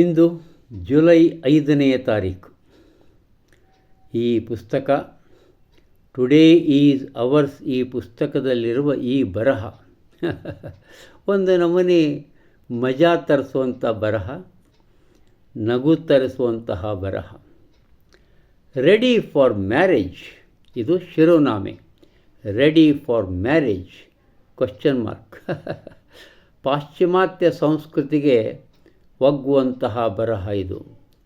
ಇಂದು July ಐದನೆಯ ತಾರೀಕು. ಈ ಪುಸ್ತಕ ಟುಡೇ ಈಸ್ ಅವರ್ಸ್ ಈ ಪುಸ್ತಕದಲ್ಲಿರುವ ಈ ಬರಹ, ಒಂದು ನಮೂನೆ ಮಜಾ ತರಿಸುವಂಥ ಬರಹ, ನಗು ತರಿಸುವಂತಹ ಬರಹ. ರೆಡಿ ಫಾರ್ ಮ್ಯಾರೇಜ್ ಇದು ಶಿರೋನಾಮೆ. Ready for marriage question mark ಪಾಶ್ಚಿಮಾತ್ಯ ಸಂಸ್ಕೃತಿಗೆ ಒಗ್ಗುವಂತಹ ಬರಹ ಇದು.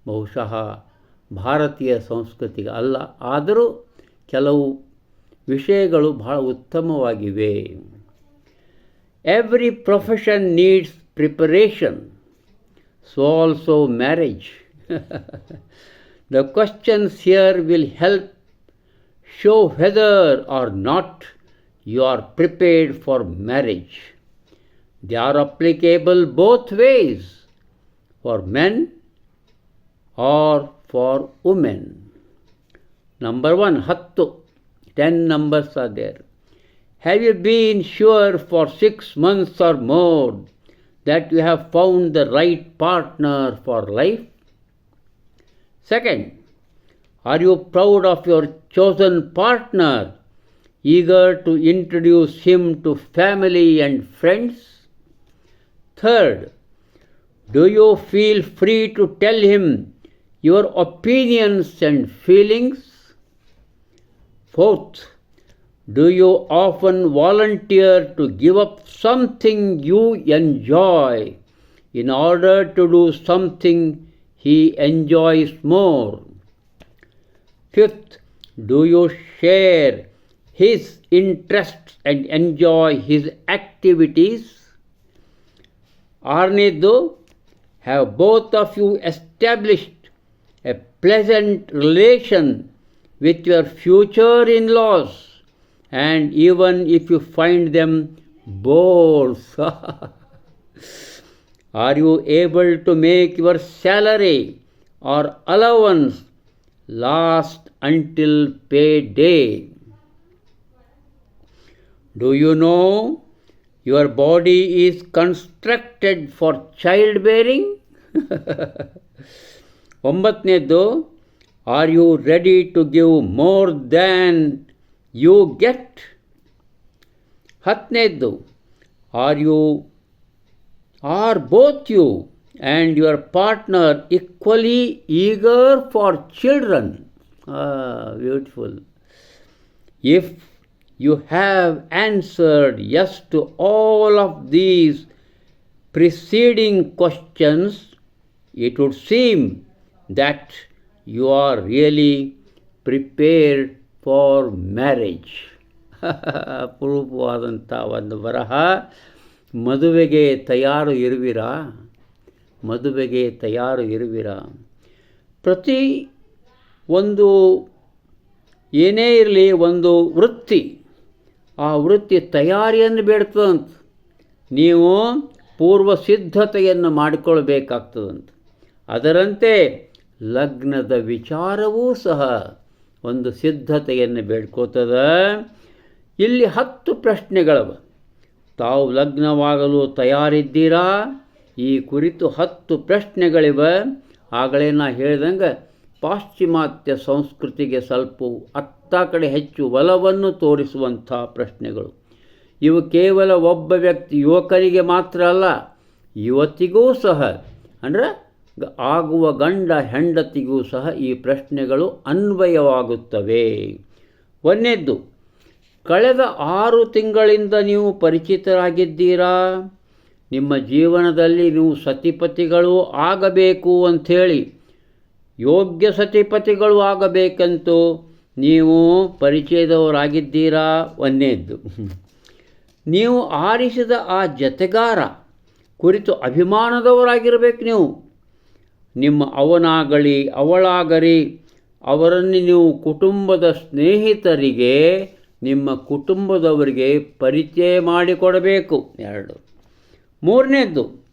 ಬಹುಶಃ ಭಾರತೀಯ ಸಂಸ್ಕೃತಿಗೆ ಅಲ್ಲ, ಆದರೂ ಕೆಲವು ವಿಷಯಗಳು ಬಹಳ ಉತ್ತಮವಾಗಿವೆ. Every profession needs preparation so also marriage the questions here will help show whether or not you are prepared for marriage they are applicable both ways for men or for women. Number one, hattu. Ten numbers are there. Have you been sure for six months or more that you have found the right partner for life? Second, are you proud of your chosen partner, eager to introduce him to family and friends? Third, do you feel free to tell him your opinions and feelings? Fourth, do you often volunteer to give up something you enjoy in order to do something he enjoys more? Fifth, do you share his interests and enjoy his activities? Arne, though, have both of you established a pleasant relation with your future in laws, and even if you find them bores, are you able to make your salary or allowance last until payday? Do you know your body is constructed for childbearing ಒಂಬತ್ತನೇದ್ದು are you ready to give more than you get ಹತ್ತನೇದ್ದು are you are both you and your partner equally eager for children beautiful if you have answered yes to all of these preceding questions, it would seem that you are really prepared for marriage. ಅಪರೂಪವಾದಂಥ ಒಂದು ಬರಹ ಮದುವೆಗೆ ತಯಾರು ಇರುವಿರಾ ಮದುವೆಗೆ ತಯಾರು ಇರುವಿರಾ ಪ್ರತಿ ಒಂದು ಏನೇ ಇರಲಿ ಒಂದು ವೃತ್ತಿ ಆ ವೃತ್ತಿ ತಯಾರಿಯನ್ನು ಬೇಡ್ತದಂತ. ನೀವು ಪೂರ್ವ ಸಿದ್ಧತೆಯನ್ನು ಮಾಡಿಕೊಳ್ಬೇಕಾಗ್ತದಂತ. ಅದರಂತೆ ಲಗ್ನದ ವಿಚಾರವೂ ಸಹ ಒಂದು ಸಿದ್ಧತೆಯನ್ನು ಬೇಡ್ಕೋತದ. ಇಲ್ಲಿ ಹತ್ತು ಪ್ರಶ್ನೆಗಳವ. ತಾವು ಲಗ್ನವಾಗಲು ತಯಾರಿದ್ದೀರಾ? ಈ ಕುರಿತು ಹತ್ತು ಪ್ರಶ್ನೆಗಳಿವೆ. ಆಗಲೇ ನಾ ಹೇಳ್ದಂಗೆ ಪಾಶ್ಚಿಮಾತ್ಯ ಸಂಸ್ಕೃತಿಗೆ ಸ್ವಲ್ಪ ಅತ್ತ ಕಡೆ ಹೆಚ್ಚು ಒಲವನ್ನು ತೋರಿಸುವಂಥ ಪ್ರಶ್ನೆಗಳು. ಇವು ಕೇವಲ ಒಬ್ಬ ವ್ಯಕ್ತಿ ಯುವಕರಿಗೆ ಮಾತ್ರ ಅಲ್ಲ, ಯುವತಿಗೂ ಸಹ, ಅಂದರೆ ಆಗುವ ಗಂಡ ಹೆಂಡತಿಗೂ ಸಹ ಈ ಪ್ರಶ್ನೆಗಳು ಅನ್ವಯವಾಗುತ್ತವೆ. ಒಂದನೇದ್ದು, ಕಳೆದ ಆರು ತಿಂಗಳಿಂದ ನೀವು ಪರಿಚಿತರಾಗಿದ್ದೀರಾ? ನಿಮ್ಮ ಜೀವನದಲ್ಲಿ ನೀವು ಸತಿಪತಿಗಳು ಆಗಬೇಕು ಅಂಥೇಳಿ ಯೋಗ್ಯ ಸತಿಪತಿಗಳು ಆಗಬೇಕಂತೂ ನೀವು ಪರಿಚಯದವರಾಗಿದ್ದೀರಾ ಒಂದೇದ್ದು ನೀವು ಆರಿಸಿದ ಆ ಜತೆಗಾರ ಕುರಿತು ಅಭಿಮಾನದವರಾಗಿರಬೇಕು ನೀವು. ನಿಮ್ಮ ಅವನಾಗಲಿ, ಅವಳಾಗಲಿ, ಅವರನ್ನು ನೀವು ಕುಟುಂಬದ ಸ್ನೇಹಿತರಿಗೆ, ನಿಮ್ಮ ಕುಟುಂಬದವರಿಗೆ ಪರಿಚಯ ಮಾಡಿಕೊಡಬೇಕು. ಎರಡು. ಮೂರನೇದ್ದು,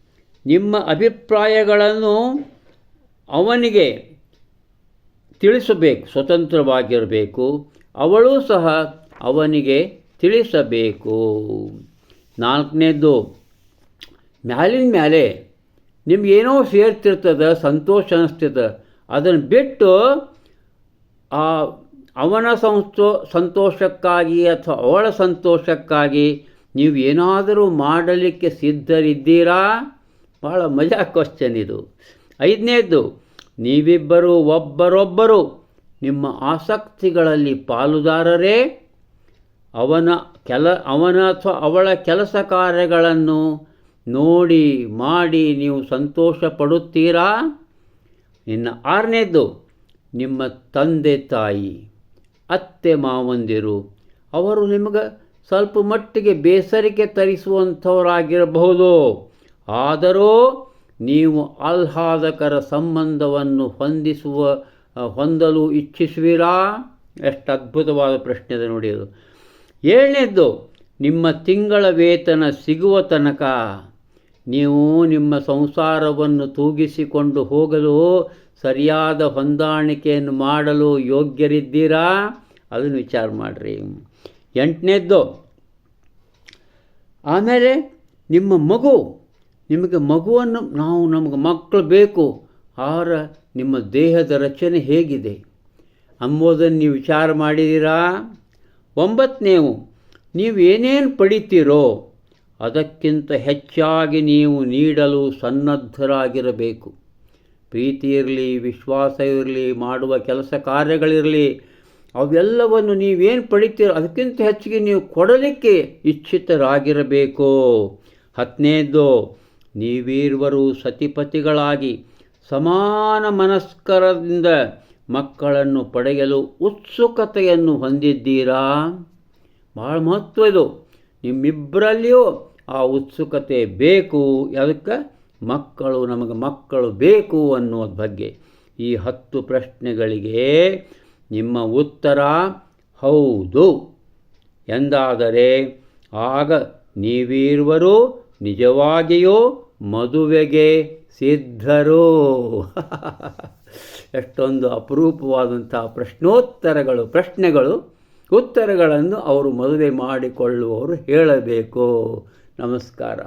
ನಿಮ್ಮ ಅಭಿಪ್ರಾಯಗಳನ್ನು ಅವನಿಗೆ ತಿಳಿಸಬೇಕು, ಸ್ವತಂತ್ರವಾಗಿರಬೇಕು. ಅವಳು ಸಹ ಅವನಿಗೆ ತಿಳಿಸಬೇಕು. ನಾಲ್ಕನೇದು, ಮ್ಯಾಲಿನ ಮ್ಯಾಲೆ ನಿಮ್ಗೇನೋ ಸೇರ್ತಿರ್ತದ, ಸಂತೋಷ ಅನಿಸ್ತದೆ ಅದನ್ನು ಬಿಟ್ಟು ಆ ಅವನ ಸಂತೋ, ಸಂತೋಷಕ್ಕಾಗಿ ಅಥವಾ ಅವಳ ಸಂತೋಷಕ್ಕಾಗಿ ನೀವು ಏನಾದರೂ ಮಾಡಲಿಕ್ಕೆ ಸಿದ್ಧರಿದ್ದೀರಾ? ಭಾಳ ಮಜಾ ಕ್ವಶನ್ ಇದು. ಐದನೇದ್ದು ನೀವಿಬ್ಬರು ಒಬ್ಬರೊಬ್ಬರು ನಿಮ್ಮ ಆಸಕ್ತಿಗಳಲ್ಲಿ ಪಾಲುದಾರರೇ, ಅವನ ಕೆಲ, ಅವನ ಅಥವಾ ಅವಳ ಕೆಲಸ ಕಾರ್ಯಗಳನ್ನು ನೋಡಿ, ಮಾಡಿ ನೀವು ಸಂತೋಷ ಪಡುತ್ತೀರಾ ಇನ್ನು ಆರನೇದ್ದು, ನಿಮ್ಮ ತಂದೆ ತಾಯಿ, ಅತ್ತೆ ಮಾವಂದಿರು, ಅವರು ನಿಮಗೆ ಸ್ವಲ್ಪ ಮಟ್ಟಿಗೆ ಬೇಸರಿಕೆ ತರಿಸುವಂಥವರಾಗಿರಬಹುದು. ಆದರೂ ನೀವು ಆಹ್ಲಾದಕರ ಸಂಬಂಧವನ್ನು ಹೊಂದಿಸುವ ಹೊಂದಲು ಇಚ್ಛಿಸುವಿರಾ? ಎಷ್ಟು ಅದ್ಭುತವಾದ ಪ್ರಶ್ನೆ ಇದೆ ನೋಡಿ ಅದು ಏಳನೇದ್ದು, ನಿಮ್ಮ ತಿಂಗಳ ವೇತನ ಸಿಗುವ ತನಕ ನೀವು ನಿಮ್ಮ ಸಂಸಾರವನ್ನು ತೂಗಿಸಿಕೊಂಡು ಹೋಗಲು ಸರಿಯಾದ ಹೊಂದಾಣಿಕೆಯನ್ನು ಮಾಡಲು ಯೋಗ್ಯರಿದ್ದೀರಾ? ಅದನ್ನು ವಿಚಾರ ಮಾಡಿರಿ. ಎಂಟನೇದ್ದು, ಆಮೇಲೆ ನಿಮ್ಮ ಮಗು ನಿಮಗೆ ಮಗುವನ್ನು ನಾವು ನಮಗೆ ಮಕ್ಕಳು ಬೇಕು. ಆರ, ನಿಮ್ಮ ದೇಹದ ರಚನೆ ಹೇಗಿದೆ? ಅಂಬೋದನ್ನು ನೀವು ವಿಚಾರ ಮಾಡಿದ್ದೀರಾ? ಒಂಬತ್ತನೇವು ನೀವು ಏನೇನು ಪಡಿತೀರೋ, ಅದಕ್ಕಿಂತ ಹೆಚ್ಚಾಗಿ ನೀವು ನೀಡಲು ಸನ್ನದ್ಧರಾಗಿರಬೇಕು. ಪ್ರೀತಿ ಇರಲಿ, ವಿಶ್ವಾಸ ಇರಲಿ, ಮಾಡುವ ಕೆಲಸ ಕಾರ್ಯಗಳಿರಲಿ, ಅವೆಲ್ಲವನ್ನು ನೀವೇನು ಪಡಿತೀರೋ, ಅದಕ್ಕಿಂತ ಹೆಚ್ಚಿಗೆ ನೀವು ಕೊಡಲಿಕ್ಕೆ ಇಚ್ಛಿತರಾಗಿರಬೇಕು. ಹತ್ತನೇದ್ದು ನೀವೀರ್ವರು ಸತಿಪತಿಗಳಾಗಿ ಸಮಾನ ಮನಸ್ಕರದಿಂದ ಮಕ್ಕಳನ್ನು ಪಡೆಯಲು ಉತ್ಸುಕತೆಯನ್ನು ಹೊಂದಿದ್ದೀರಾ? ಭಾಳ ಮಹತ್ವ ಇದು. ನಿಮ್ಮಿಬ್ಬರಲ್ಲಿಯೂ ಆ ಉತ್ಸುಕತೆ ಬೇಕು. ಅದಕ್ಕೆ ಮಕ್ಕಳು ನಮಗೆ ಮಕ್ಕಳು ಬೇಕು ಅನ್ನೋದ ಬಗ್ಗೆ. ಈ ಹತ್ತು ಪ್ರಶ್ನೆಗಳಿಗೆ ನಿಮ್ಮ ಉತ್ತರ ಹೌದು. ಎಂದಾದರೆ, ಆಗ ನೀವಿರುವರು ನಿಜವಾಗಿಯೂ ಮದುವೆಗೆ ಸಿದ್ಧರು. ಎಷ್ಟೊಂದು ಅಪರೂಪವಾದಂಥ ಪ್ರಶ್ನೋತ್ತರಗಳು ಪ್ರಶ್ನೆಗಳು ಉತ್ತರಗಳನ್ನು ಅವರು ಮದುವೆ ಮಾಡಿಕೊಳ್ಳುವವರು ಹೇಳಬೇಕು. ನಮಸ್ಕಾರ.